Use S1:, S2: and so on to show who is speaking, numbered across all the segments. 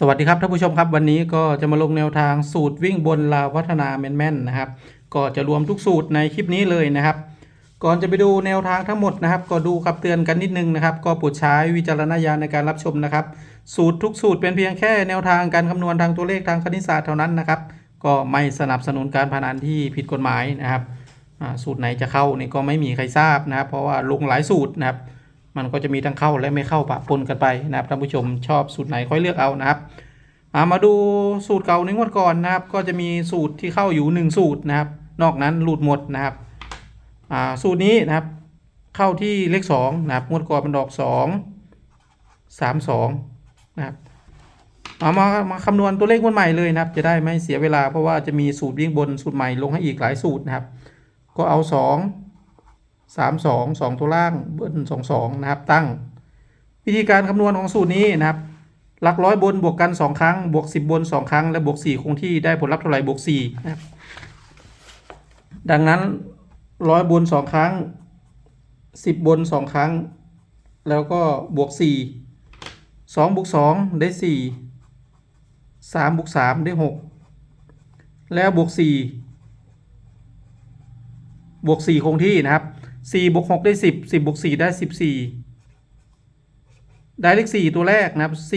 S1: สวัสดีครับท่านผู้ชมครับวันนี้ก็จะมาลงแนวทางสูตรวิ่งบนลาวพัฒนาแม่นๆนะครับ ก็จะรวมทุกสูตรในคลิปนี้เลยนะครับ ก่อนจะไปดูแนวทางทั้งหมดนะครับ ก็ดูคำเตือนกันนิดนึงนะครับ ก็โปรดใช้วิจารณญาณในการรับชมนะครับ สูตรทุกสูตรเป็นเพียงแค่แนวทางการคำนวณทางตัวเลขทางคณิตศาสตร์เท่านั้นนะครับ ก็ไม่สนับสนุนการพนันที่ผิดกฎหมายนะครับสูตรไหนจะเข้านี่ก็ไม่มีใครทราบนะครับ เพราะว่าลงหลายสูตรนะครับ มันก็จะมีทั้งเข้าและไม่เข้าปะปนกันไปนะครับท่านผู้ชมชอบสูตรไหนค่อยเลือกเอานะครับามาดูสูตรเก่าในงวดก่อนนะครับ ก็จะมีสูตรที่เข้าอยู่หนึ่งสูตรนะครับ นอกนั้นหลุดหมดนะครับสูตรนี้นะครับ เข้าที่เลขสองนะครับงวดก่อนเป็นดอกสองสามสองนะครับเอามามาคำนวณตัวเลขงวดใหม่เลยนะครับ จะได้ไม่เสียเวลาเพราะว่าจะมีสูตรวิ่งบนสูตรใหม่ลงให้อีกหลายสูตรนะครับ ก็เอาส องสามสองสองตัวล่างเบิ้ลสองสองนะครับ ตั้ง วิธีการคำนวณของสูตรนี้นะครับ หลักร้อยบนบวกกันสองครั้ง บวกสิบบนสองครั้ง และบวกสี่คงที่ได้ผลลัพธ์เท่าไหร่บวกสี่นะครับ ดังนั้นร้อยบนสองครั้งสิบบนสองครั้ง แล้วก็บวกสี่สองบวกสองได้สี่สามบวกสามได้หกแล้วบวกสี่บวกสี่คงที่นะครับ สี่บวกหกได้สิบสิบบวกสี่ได้สิบสี่ได้เลขสี่ตัวแรกนะครับ c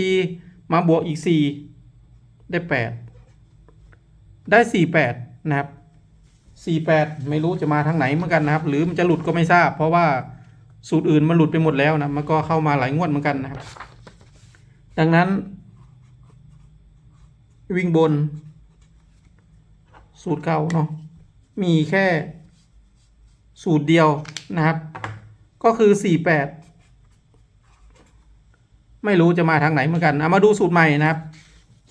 S1: มาบวกอีกสี่ได้แปดได้สี่แปดนะครับสี่แปดไม่รู้จะมาทางไหนเหมือนกันนะครับ หรือมันจะหลุดก็ไม่ทราบ เพราะว่าสูตรอื่นมันหลุดไปหมดแล้วนะมันก็เข้ามาหลายงวดเหมือนกันนะครับ ดังนั้น วิ่งบน สูตรเก่าเนาะมีแค่ สูตรเดียวนะครับ ก็คือสี่แปดไม่รู้จะมาทางไหนเหมือนกันเอามาดูสูตรใหม่นะครับ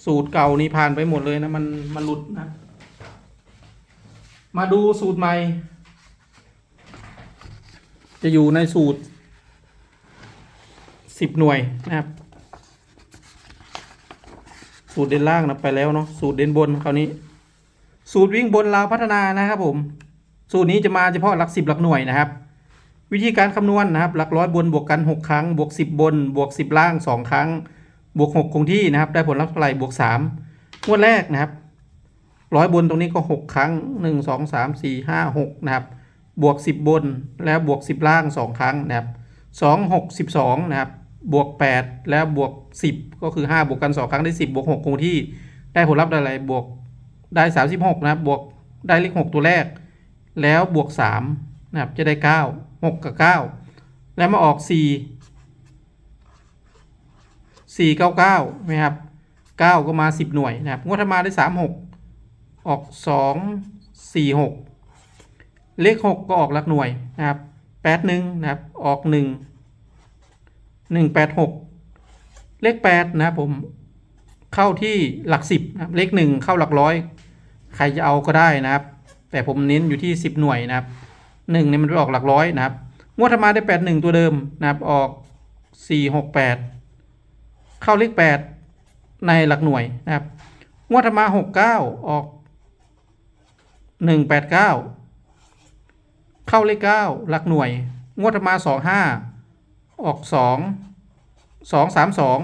S1: สูตรเก่านี่ผ่านไปหมดเลยนะมันมันหลุดนะ มาดูสูตรใหม่ จะอยู่ในสูตรสิบหน่วยนะครับ สูตรเด่นล่างนะไปแล้วเนาะสูตรเด่นบนคราวนี้ สูตรวิ่งบนเราพัฒนานะครับผม สูตรนี้จะมาเฉพาะหลักสิบหลักหน่วยนะครับ วิธีการคำนวณนะครับ หลักร้อยบนบวกกัน 6 ครั้ง บวก 10 บน บวก 10 ล่าง 2 ครั้ง บวก 6 คงที่นะครับ ได้ผลลัพธ์เท่าไหร่บวก3งวดแรกนะครับร้อยบนตรงนี้ก็ 6 ครั้ง 1 2 3 4 5 6 นะครับ บวก 10 บนแล้วบวก 10 ล่าง 2 ครั้งนะครับ 2 6 12 นะครับ บวก 8 แล้วบวก 10 ก็คือ 5 บวกกัน 2 ครั้งได้ 10 บวก 6 คงที่ ได้ผลลัพธ์ได้อะไรบวกได้ 36 นะครับ บวกได้เลข 6 ตัวแรก แล้วบวก3นะครับจะได้ 9 6 กับ 9 แล้วมาออก 4 4 9 9ไหมครับ 9 ก็มา 10 หน่วยนะครับงวดถ้ามาได้ 3 6 ออก 2 4 6 เลข 6 ก็ออกหลักหน่วยนะครับ8 1นะครับออก 1 1 8 6 เลข 8 นะครับผมเข้าที่หลัก 10นะครับเลข 1 เข้าหลักร้อย ใครจะเอาก็ได้นะครับ แต่ผมเน้นอยู่ที่ 10 หน่วยนะครับหนึ่งเนี่ยมันไปออกหลักร้อยนะครับ งวดธรรมาได้แปดหนึ่งตัวเดิมนะครับออกสี่หกแปดเข้าเลขแปดในหลักหน่วยนะครับ งวดธรรมาหกเก้าออกหนึ่งแปดเก้าเข้าเลขเก้าหลักหน่วย งวดธรรมาสองห้าออกสองสองสามสอง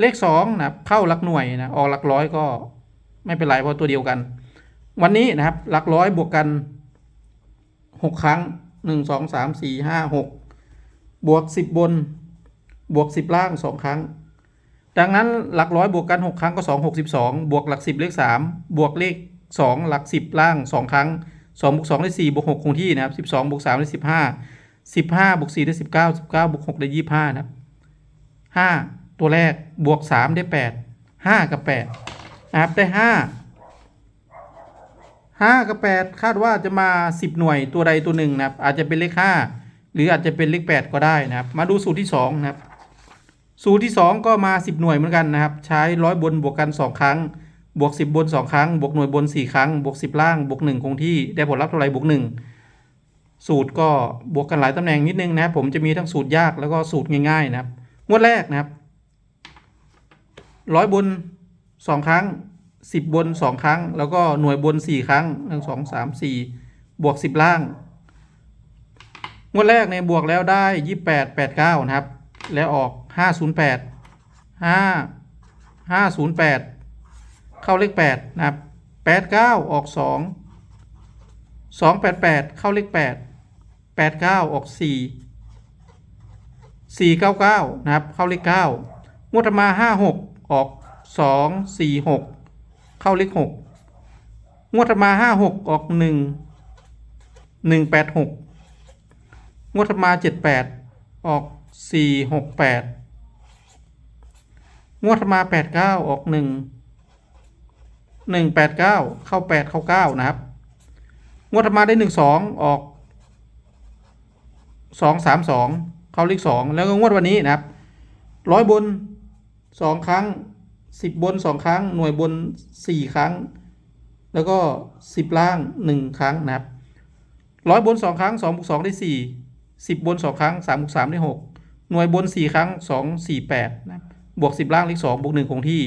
S1: เลขสองนะครับเข้าหลักหน่วยนะออกหลักร้อยก็ไม่เป็นไรเพราะตัวเดียวกัน วันนี้นะครับ หลักร้อยบวกกันหกครั้งหนึ่งสองสามสี่ห้าหกบวกสิบบน บวกสิบล่างสองครั้ง ดังนั้นหลักร้อยบวกกันหกครั้งก็สองหกสิบสองบวกหลักสิบเลขสามบวกเลขสองหลักสิบล่างสองครั้งสองบวกสองได้สี่บวกหกคงที่นะครับสิบสองบวกสามได้สิบห้าสิบห้าบวกสี่ได้สิบเก้าสิบเก้าบวกหกได้ยี่ห้านะครับห้าตัวแรกบวกสามได้แปดห้ากับแปดนะครับได้ห้า ห้ากับแปดคาดว่าจะมาสิบหน่วยตัวใดตัวหนึ่งนะครับ อาจจะเป็นเลขห้าหรืออาจจะเป็นเลขแปดก็ได้นะครับ มาดูสูตรที่สองนะครับ สูตรที่สองก็มาสิบหน่วยเหมือนกันนะครับ ใช้ร้อยบนบวกกันสองครั้ง บวกสิบบนสองครั้ง บวกหน่วยบนสี่ครั้ง บวกสิบล่าง บวกหนึ่งคงที่ได้ผลลัพธ์เท่าไหร่บวกหนึ่งสูตรก็บวกกันหลายตำแหน่งนิดนึงนะครับ ผมจะมีทั้งสูตรยากแล้วก็สูตรง่ายๆนะครับงวดแรกนะครับร้อยบนสองครั้ง สิบบนสองครั้ง แล้วก็หน่วยบนสี่ครั้งหนึ่งสองสามสี่บวกสิบล่าง งวดแรกในบวกแล้วได้ยี่แปดแปดเก้านะครับ แล้วออกห้าศูนย์แปดห้าห้าศูนย์แปดเข้าเลขแปดนะครับแปดเก้าออกสองสองแปดแปดเข้าเลขแปดแปดเก้าออกสี่สี่เก้าเก้านะครับ เข้าเลขเก้างวดถัดมาห้าหกออกสองสี่หก เข้าเลขหกงวดมาห้าหกออกหนึ่งหนึ่งแปดหกงวดมาเจ็ดแปดออกสี่หกแปดงวดมาแปดเก้าออกหนึ่งหนึ่งแปดเก้าเข้าแปดเข้าเก้านะครับ งวดถัดมาได้หนึ่งสองออกสองสามสองเข้าเลขสองแล้วก็งวดวันนี้นะครับร้อยบนสองครั้ง สิบบนสองครั้ง หน่วยบนสี่ครั้ง แล้วก็สิบล่างหนึ่งครั้งนะครับร้อยบนสองครั้งสองบวกสองได้สี่สิบบนสองครั้งสามบวกสามได้หกหน่วยบนสี่ครั้งสองสี่แปดนะบวกสิบล่างเลขสองบวกหนึ่งคงที่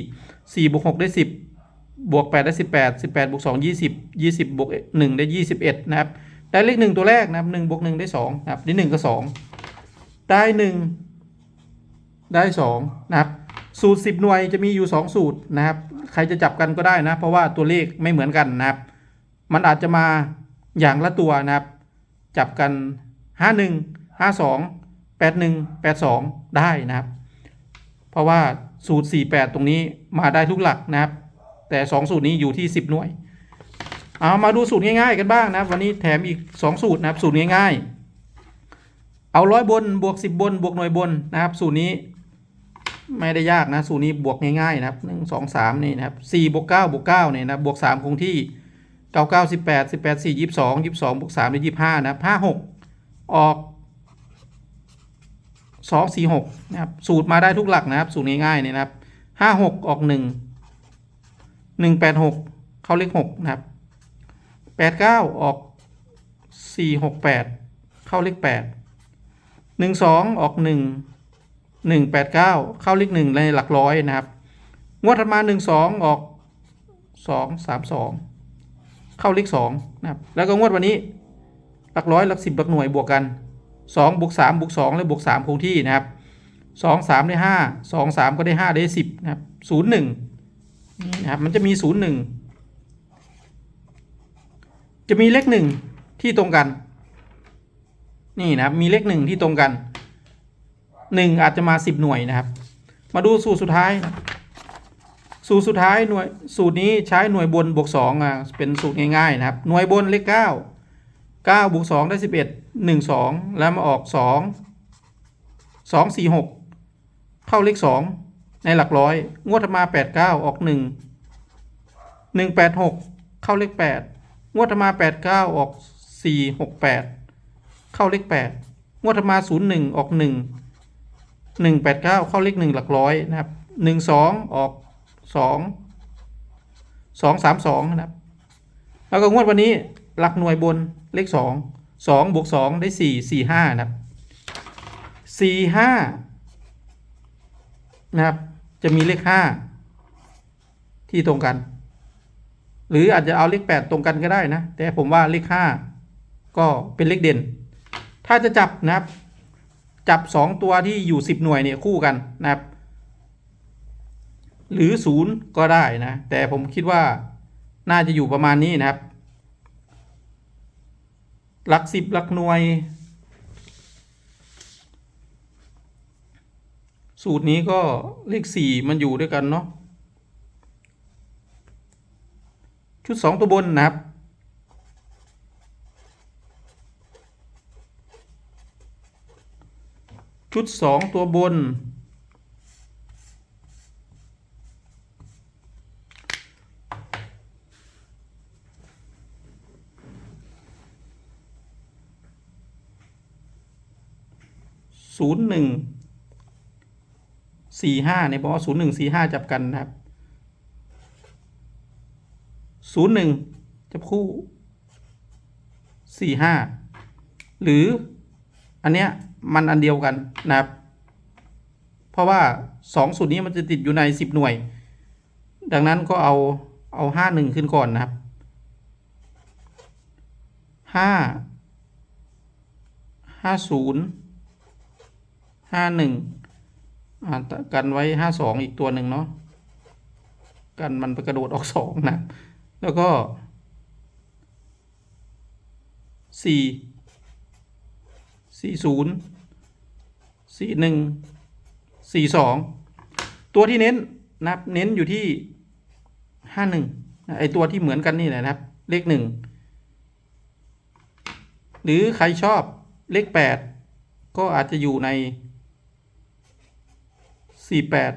S1: สี่บวกหกได้สิบบวกแปดได้สิบแปดสิบแปดบวกสองยี่สิบยี่สิบบวกหนึ่งได้ยี่สิบเอ็ดนะครับได้เลขหนึ่งตัวแรกนะครับหนึ่งบวกหนึ่งได้สองนะครับนี่หนึ่งกับสองได้หนึ่งได้สองนะครับ สูตร 10 หน่วยจะมีอยู่ 2 สูตรนะครับ ใครจะจับกันก็ได้นะ เพราะว่าตัวเลขไม่เหมือนกันนะครับ มันอาจจะมาอย่างละตัวนะครับ จับกัน 51 52 81 82 ได้นะครับ เพราะว่าสูตร 48 ตรงนี้มาได้ทุกหลักนะครับ แต่ 2 สูตรนี้อยู่ที่ 10 หน่วย เอามาดูสูตรง่ายๆกันบ้างนะครับ วันนี้แถมอีก 2 สูตรนะครับ สูตรง่ายๆ เอาร้อยบนบวก 10 บนบวกหน่วยบนนะครับ สูตรนี้ ไม่ได้ยากนะสูตรนี้บวกง่ายๆนะครับหนึ่งสองสามนี่นะครับสี่บวกเก้าบวกเก้าเนี่ยนะบวกสามคงที่เก้าเก้าสิบแปดสิบแปดสี่ยี่สิบสองยี่สิบสองบวกสามได้ยี่สิบห้านะห้าหกออกสองสี่หกนะครับสูตรมาได้ทุกหลักนะครับ สูตรง่ายๆเนี่ยนะครับห้าหกออกหนึ่งหนึ่งแปดหกเข้าเลขหกนะครับแปดเก้าออกสี่หกแปดเข้าเลขแปดหนึ่งสองออกหนึ่ง หนึ่งแปดเก้าเข้าเลขหนึ่งในหลักร้อยนะครับ งวดถัดมาหนึ่งสองออกสองสามสองเข้าเลขสองนะครับ แล้วก็งวดวันนี้หลักร้อยหลักสิบหลักหน่วยบวกกันสองบวกสามบวกสองและบวกสามคงที่นะครับสองสามได้ห้าสองสามก็ได้ห้าได้สิบนะครับศูนย์หนึ่งนะครับ มันจะมีศูนย์หนึ่งจะมีเลขหนึ่งที่ตรงกัน นี่นะครับ มีเลขหนึ่งที่ตรงกัน หนึ่งอาจจะมาสิบหน่วยนะครับ มาดูสูตรสุดท้ายนะสูตรสุดท้ายหน่วยสูตรนี้ใช้หน่วยบนบวกสองอะเป็นสูตรง่ายๆนะครับ หน่วยบนเลขเก้าเก้าบวกสองได้สิบเอ็ดหนึ่งสองแล้วมาออกสองสองสี่หกเข้าเลขสองในหลักร้อย งวดถัดมาแปดเก้าออกหนึ่งหนึ่งแปดหกเข้าเลขแปดงวดถัดมาแปดเก้าออกสี่หกแปดเข้าเลขแปดงวดถัดมาศูนย์หนึ่งออกห นึ่งหนึ่งแปดเก้าเข้าเลขหนึ่งหลักร้อยนะครับหนึ่งสองออกสองสองสามสองนะครับ แล้วก็งวดวันนี้หลักหน่วยบนเลขสองสองบวกสองได้สี่สี่ห้านะครับสี่ห้านะครับ จะมีเลขห้าที่ตรงกัน หรืออาจจะเอาเลขแปดตรงกันก็ได้นะ แต่ผมว่าเลขห้าก็เป็นเลขเด่น ถ้าจะจับนะครับ จับสองตัวที่อยู่สิบหน่วยเนี่ยคู่กันนะครับ หรือศูนย์ก็ได้นะ แต่ผมคิดว่าน่าจะอยู่ประมาณนี้นะครับหลักสิบหลักหน่วย สูตรนี้ก็เลขสี่มันอยู่ด้วยกันเนาะชุดสองตัวบนนะครับ ชุดสองตัวบน ศูนย์หนึ่งสี่ห้าเนี่ยบอกว่าศูนย์หนึ่งสี่ห้าจับกันนะครับศูนย์หนึ่งจับคู่สี่ห้าหรืออันเนี้ย มันอันเดียวกันนะครับ เพราะว่าสองสูตรนี้มันจะติดอยู่ในสิบหน่วย ดังนั้นก็เอาเอาห้าหนึ่งขึ้นก่อนนะครับห้าห้าศูนย์ห้าหนึ่งกันไว้ห้าสองอีกตัวหนึ่งเนาะกันมันไปกระโดดออกสองนะ แล้วก็สี่ สี่ศูนย์สี่หนึ่งสี่สองตัวที่เน้นนะครับเน้นอยู่ที่ห้าหนึ่งไอตัวที่เหมือนกันนี่แหละนะครับ เลขหนึ่งหรือใครชอบเลขแปดก็อาจจะอยู่ในสี่แปด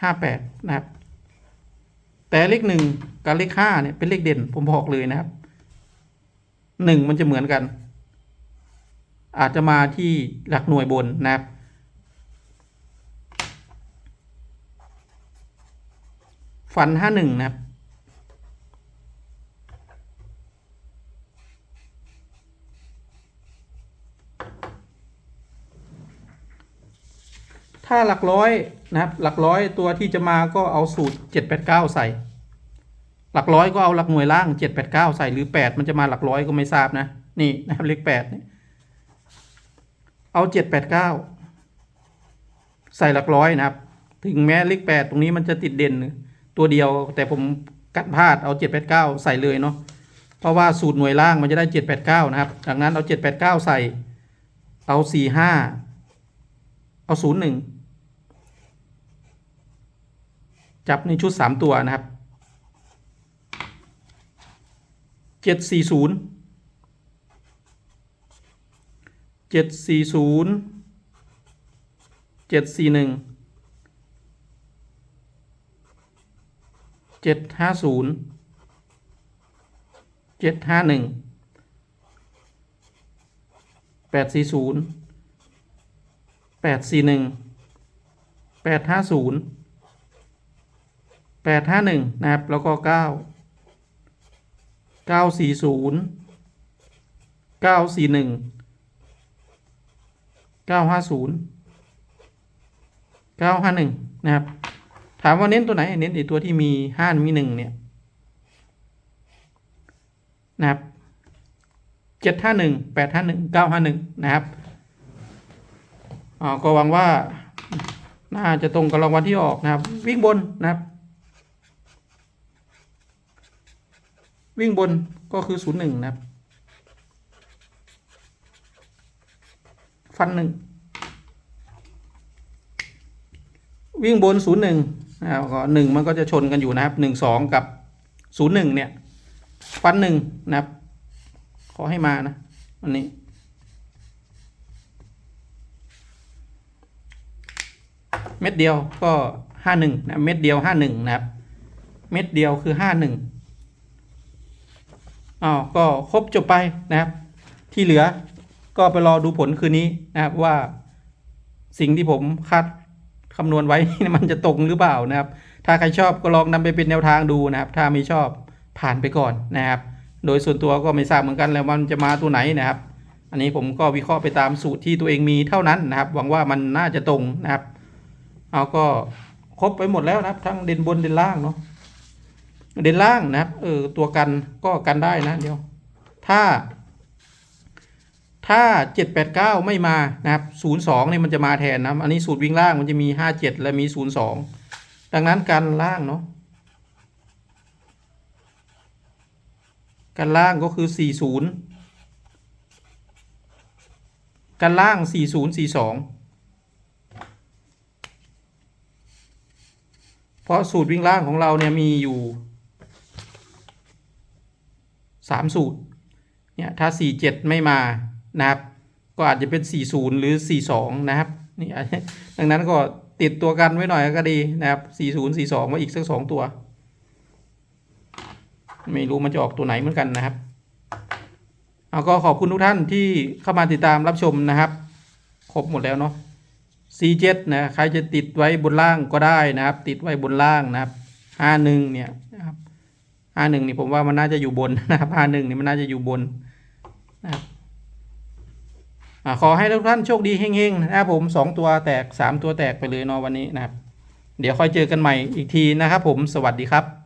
S1: ห้าแปดนะครับ แต่เลขหนึ่งกับเลขห้าเนี่ยเป็นเลขเด่นผมบอกเลยนะครับหนึ่งมันจะเหมือนกัน อาจจะมาที่หลักหน่วยบนนะครับ ฟันห้าหนึ่งนะครับ ถ้าหลักร้อยนะครับ หลักร้อยตัวที่จะมาก็เอาสูตรเจ็ดแปดเก้าใส่ หลักร้อยก็เอาหลักหน่วยล่างเจ็ดแปดเก้าใส่หรือแปดมันจะมาหลักร้อยก็ไม่ทราบนะ นี่นะครับเลขแปดนี่ เอาเจ็ดแปดเก้าใส่หลักร้อยนะครับ ถึงแม้เลขแปดตรงนี้มันจะติดเด่น ตัวเดียว แต่ผมกัดพลาดเอาเจ็ดแปดเก้าใส่เลยเนาะเพราะว่าสูตรหน่วยล่างมันจะได้เจ็ดแปดเก้านะครับดังนั้นเอาเจ็ดแปดเก้าใส่ เอาสี่ห้าเอาศูนย์หนึ่งจับในชุดสามตัวนะครับเจ็ดสี่ศูนย์ เจ็ดสี่ศูนย์เจ็ดสี่หนึ่งเจ็ดห้าศูนย์เจ็ดห้าหนึ่งแปดสี่ศูนย์แปดสี่หนึ่งแปดห้าศูนย์แปดห้าหนึ่งนะครับ แล้วก็เก้าเก้าสี่ศูนย์เก้าสี่หนึ่ง เก้าห้าศูนย์เก้าห้าหนึ่งนะครับ ถามว่าเน้นตัวไหน เน้นไอตัวที่มีห้ามีหนึ่งเนี่ย นะครับเจ็ดห้าหนึ่งแปดห้าหนึ่งเก้าห้าหนึ่งนะครับอ๋อก็หวังว่า น่าจะตรงกับรางวัลที่ออกนะครับ วิ่งบนนะครับ วิ่งบนก็คือศูนย์หนึ่งนะครับ ฟันหนึ่งวิ่งบนศูนย์หนึ่งนะครับก็หนึ่งมันก็จะชนกันอยู่นะครับหนึ่งสองกับศูนย์หนึ่งเนี่ยฟันหนึ่งนะครับ ขอให้มานะอันนี้เม็ดเดียวก็ห้าหนึ่งนะเม็ดเดียวห้าหนึ่งนะครับ เม็ดเดียวคือห้าหนึ่งอ้าวก็ครบจบไปนะครับ ที่เหลือ ก็ไปรอดูผลคืนนี้นะครับว่าสิ่งที่ผมคาดคำนวณไว้มันจะตรงหรือเปล่านะครับ ถ้าใครชอบก็ลองนำไปเป็นแนวทางดูนะครับ ถ้าไม่ชอบผ่านไปก่อนนะครับ โดยส่วนตัวก็ไม่ทราบเหมือนกันแล้วมันจะมาตัวไหนนะครับ อันนี้ผมก็วิเคราะห์ไปตามสูตรที่ตัวเองมีเท่านั้นนะครับ หวังว่ามันน่าจะตรงนะครับ เอาก็ครบไปหมดแล้วนะครับ ทั้งเด่นบนเด่นล่างเนาะ เด่นล่างนะครับ เออตัวกันก็กันได้นะเดี๋ยว ถ้า ถ้าเจ็ดแปดเก้าไม่มานะครับศูนย์สองเนี่ยมันจะมาแทนนะ อันนี้สูตรวิ่งล่างมันจะมีห้าเจ็ดและมีศูนย์สองดังนั้นการล่างเนาะ การล่างก็คือสี่ศูนย์การล่างสี่ศูนย์สี่สองเพราะสูตรวิ่งล่างของเราเนี่ยมีอยู่สามสูตร เนี่ย ถ้าสี่เจ็ดไม่มา นะครับก็อาจจะเป็นสี่ศูนย์หรือสี่สองนะครับนี่ดังนั้นก็ติดตัวกันไว้หน่อยก็ดีนะครับสี่ศูนย์สี่สองมาอีกสักสองตัว ไม่รู้มันจะออกตัวไหนเหมือนกันนะครับ เอาก็ขอบคุณทุกท่านที่เข้ามาติดตามรับชมนะครับ ครบหมดแล้วเนาะ C7 นะใครจะติดไว้บนล่างก็ได้นะครับ ติดไว้บนล่างนะครับ 51 เนี่ยนะครับ51นี่ผมว่ามันน่าจะอยู่บนนะครับ51นี่มันน่าจะอยู่บนนะครับ ขอให้ทุกท่านโชคดีเฮงๆนะครับผมสองตัวแตกสามตัวแตกไปเลยเนาะวันนี้นะครับ เดี๋ยวค่อยเจอกันใหม่อีกทีนะครับผมสวัสดีครับ